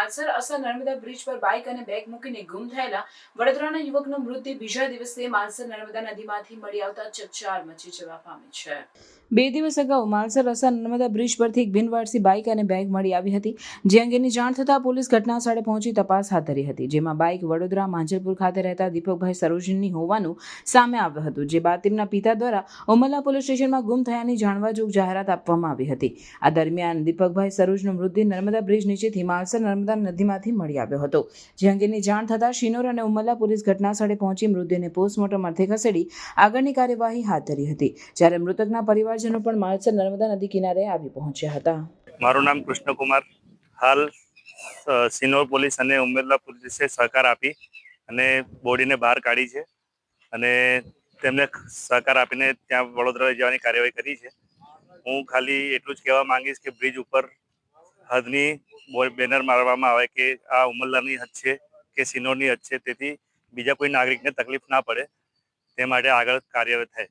માલસર અસર નર્મદા બ્રિજ પર બાઇક અને બેગ મૂકીને ગુમ થયેલા વડોદરાના યુવકનો મૃતદેહ બીજા દિવસે માલસર નર્મદા નદીમાંથી મળી આવતા ચકચાર મચી જવા પામી છે. બે દિવસ અગાઉ માલસર અસર નર્મદા બ્રિજ પરથી એક બિનવારસી બાઇક અને બેગ મળી આવી હતી, જે અંગેની જાણ થતાં પોલીસ ઘટના સ્થળે પહોંચી તપાસ હાથ ધરી હતી, જેમાં બાઇક વડોદરા માંજલપુર ખાતે રહેતા દીપકભાઈ સરોજનની હોવાનું સામે આવ્યું હતું, જે બાદ તેમના પિતા દ્વારા ઉમરલા પોલીસ સ્ટેશનમાં ગુમ થયાની જાણવાજોગ જાહેરાત આપવામાં આવી હતી. આ દરમિયાન દીપકભાઈ સરોજનો મૃતદેહ નર્મદા બ્રિજ નીચેથી માલસર નર્મદા નદીમાંથી મળી આવ્યો હતો. જે અંગેની જાણ થતાં શિનોર અને ઉમરલા પોલીસ ઘટના સ્થળે પહોંચી મૃતદેહને પોસ્ટમોર્ટમ અર્થે ખસેડી આગળની કાર્યવાહી હાથ ધરી હતી. જ્યારે મૃતકના પરિવારજનો પણ માલસર નર્મદા નદી કિનારે આવી પહોંચ્યા હતા. મારું નામ કૃષ્ણકુમાર. હાલ સિનોર પોલીસ અને ઉમેરલા પોલીસે સહકાર આપી અને બોડીને બહાર કાઢી છે અને તેમને સહકાર આપીને ત્યાં વડોદરા જવાની કાર્યવાહી કરી છે. હું ખાલી એટલું જ કહેવા માંગીશ કે બ્રિજ ઉપર હદની બેનર મારવામાં આવે કે આ ઉમરલાની હદ છે કે સિનોરની હદ છે, તેથી બીજા કોઈ નાગરિકને તકલીફ ના પડે, તે માટે આગળ કાર્યરત થાય.